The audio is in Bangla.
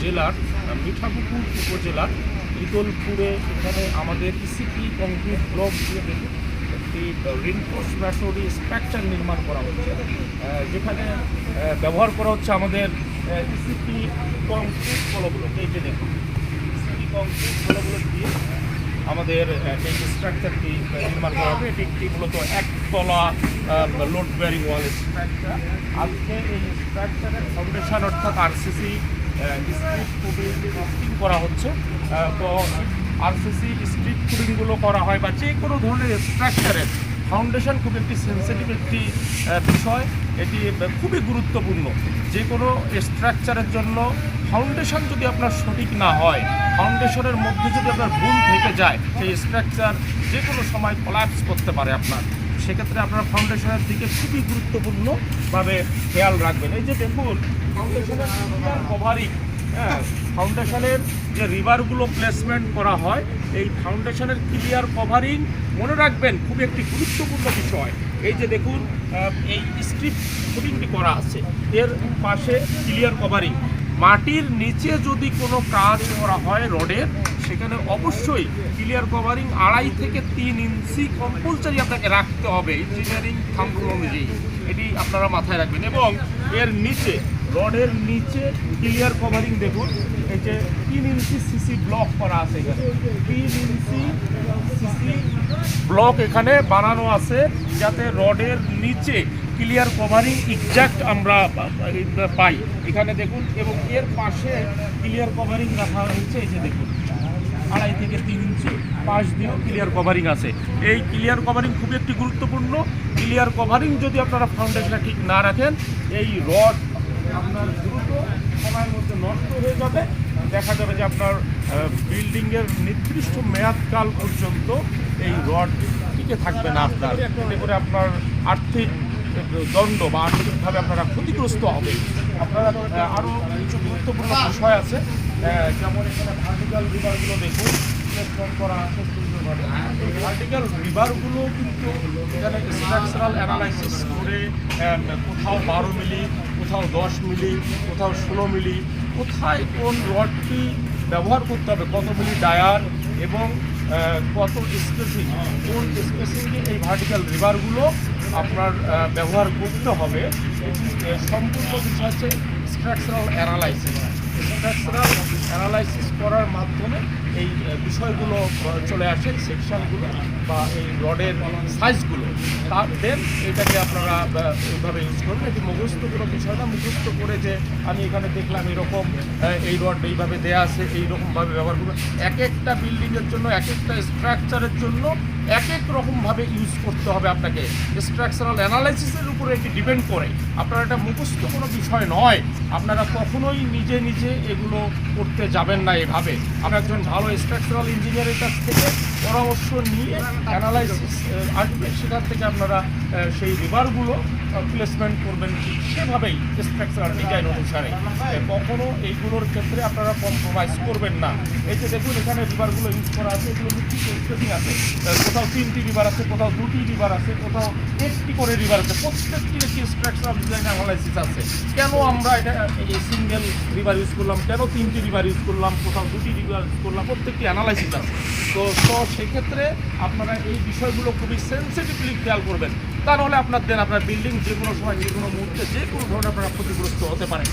জেলার মিঠাপুকুর উপজেলার ইদলপুরে এখানে আমাদের ইসিপি কংক্রিট ব্লক দিয়ে একটি রিনফোর্স ম্যাসোরি স্ট্রাকচার নির্মাণ করা হচ্ছে। যেখানে ব্যবহার করা হচ্ছে আমাদের ইসিপি কংক্রিট কলগুলো এই যে দেখুন ইসিপি কংক্রিট কলগুলো দিয়ে আমাদের এই স্ট্রাকচারটি নির্মাণ করা হবে, এটি একটি মূলত একতলা লোড বেয়ারিং ওয়াল স্ট্রাকচার আজকে এই স্ট্রাকচারের ফাউন্ডেশন অর্থাৎ আরসিসি করা হচ্ছে। তো আরসিসি স্ট্রিট ফুডিংগুলো করা হয় বা যে কোনো ধরনের স্ট্রাকচারের ফাউন্ডেশন খুব একটি সেন্সিটিভ একটি বিষয়। এটি খুবই গুরুত্বপূর্ণ। যে কোনো স্ট্রাকচারের জন্য ফাউন্ডেশন যদি আপনার সঠিক না হয় ফাউন্ডেশনের মধ্যে যদি আপনার ভুল থেকে যায়, সেই স্ট্রাকচার যে কোনো সময় কোলাপস করতে পারে আপনার। সেক্ষেত্রে আপনার ফাউন্ডেশনের দিকে খুবই গুরুত্বপূর্ণভাবে খেয়াল রাখবেন। এই যে দেখুন ফাউন্ডেশনের কভারিং হ্যাঁ ফাউন্ডেশনের যে রিভারগুলো প্লেসমেন্ট করা হয়, এই ফাউন্ডেশনের ক্লিয়ার কভারিং মনে রাখবেন খুব একটি গুরুত্বপূর্ণ বিষয়। এই যে দেখুন এই স্ট্রিপ ফুটিংটি করা আছে, এর পাশে ক্লিয়ার কভারিং মাটির নিচে যদি কোনো কাজ করা হয় রডের সেখানে অবশ্যই ক্লিয়ার কভারিং আড়াই থেকে তিন ইঞ্চি কম্পালসারি আপনাকে রাখতে হবে ইঞ্জিনিয়ারিং থাম্বরুল অনুযায়ী। এটি আপনারা মাথায় রাখবেন। এবং এর নিচে, রডের নিচে ক্লিয়ার কভারিং দেখুন, এই যে তিন ইঞ্চি সিসি ব্লক করা আছে এখানে। তিন ইঞ্চি সিসি ব্লক এখানে বানানো আছে, যাতে রডের নিচে ক্লিয়ার কভারিং এক্সাক্ট আমরা পাই। এখানে দেখুন, এবং এর পাশে ক্লিয়ার কভারিং রাখা হয়েছে, এই যে দেখুন। আড়াই থেকে তিন ইঞ্চি পাশ দিয়েও ক্লিয়ার কভারিং আছে। এই ক্লিয়ার কভারিং খুবই একটি গুরুত্বপূর্ণ। ক্লিয়ার কভারিং যদি আপনারা ফাউন্ডেশনে ঠিক না রাখেন, এই রড আপনার দ্রুত সময়ের মধ্যে নষ্ট হয়ে যাবে। দেখা যাবে যে আপনার বিল্ডিংয়ের নির্দিষ্ট মেয়াদকাল পর্যন্ত এই রড টিকে থাকবে না আপনার। এতে করে আপনার আর্থিক দণ্ড বা আর্থিকভাবে আপনারা ক্ষতিগ্রস্ত হবে আপনারা আরও কিছু গুরুত্বপূর্ণ বিষয় আছে। যেমন এখানে ভার্টিক্যাল রিভারগুলো দেখুন করা আছে সুন্দরভাবে। ভার্টিক্যাল রিভারগুলো কিন্তু এখানে স্ট্রাকচারাল অ্যানালাইসিস করে কোথাও বারো মিলি, কোথাও দশ মিলি, কোথাও ষোলো মিলি, কোথায় কোন রডটি ব্যবহার করতে হবে, কত মিলি ডায়ার এবং কত স্পেসিং কোন স্পেসিংয়ে এই ভার্টিক্যাল রিভারগুলো আপনার ব্যবহার করতে হবে। সম্পূর্ণ বিষয় হচ্ছে স্ট্রাকচারাল অ্যানালাইসিস অ্যানালাইসিস করার মাধ্যমে এই বিষয়গুলো চলে আসে সেকশনগুলো বা এই রডের সাইজগুলো তার দেন এটাকে আপনারা এইভাবে ইউজ করবেন এটি মুখস্থ কোনো বিষয় না। মুখস্থ করে যে আমি এখানে দেখলাম এরকম এই রড এইভাবে দেয়া আছে, এইরকমভাবে ব্যবহার করবেন এক একটা বিল্ডিংয়ের জন্য, এক একটা স্ট্রাকচারের জন্য এক এক রকমভাবে ইউজ করতে হবে আপনাকে। স্ট্রাকচারাল অ্যানালাইসিসের উপরে এটি ডিপেন্ড করে। আপনার এটা মুখস্থ কোনো বিষয় নয়। আপনারা কখনোই নিজে নিজে এগুলো করতে যাবেন না এভাবে। আমরা একজন ভালো স্ট্রাকচারাল ইঞ্জিনিয়ারের কাছ থেকে পরামর্শ নিয়ে অ্যানালাইসিস আসবে সেখান থেকে আপনারা সেই রিভারগুলো প্লেসমেন্ট করবেন ঠিক সেভাবেই স্ট্রাকচারাল ডিজাইন অনুসারে। আহ, কখনো এইগুলোর ক্ষেত্রে আপনারা কম্প্রোমাইজ করবেন না। এই যে দেখুন এখানে রিভারগুলো ইউজ করা আছে এগুলো নিশ্চিত স্পেসিং আছে? কোথাও তিনটি রিভার আছে কোথাও দুটি রিভার আছে কোথাও একটি করে রিভার আছে। প্রত্যেকটির একটি স্ট্রাকচারাল ডিজাইন অ্যানালাইসিস আছে। কেন আমরা এটা এই সিঙ্গেল রিভার ইউজ করলাম, কেন তিনটি রিভার ইউজ করলাম, কোথাও দুটি রিভার ইউজ করলাম, প্রত্যেকটি অ্যানালাইসিস আছে। তো তো সেক্ষেত্রে আপনারা এই বিষয়গুলো খুবই সেন্সিটিভলি খেয়াল করবেন। তা নাহলে আপনার দেন আপনার বিল্ডিং যে কোনো সময় যে কোনো মুহূর্তে যে কোনো ধরনের আপনারা ক্ষতিগ্রস্ত হতে পারেন।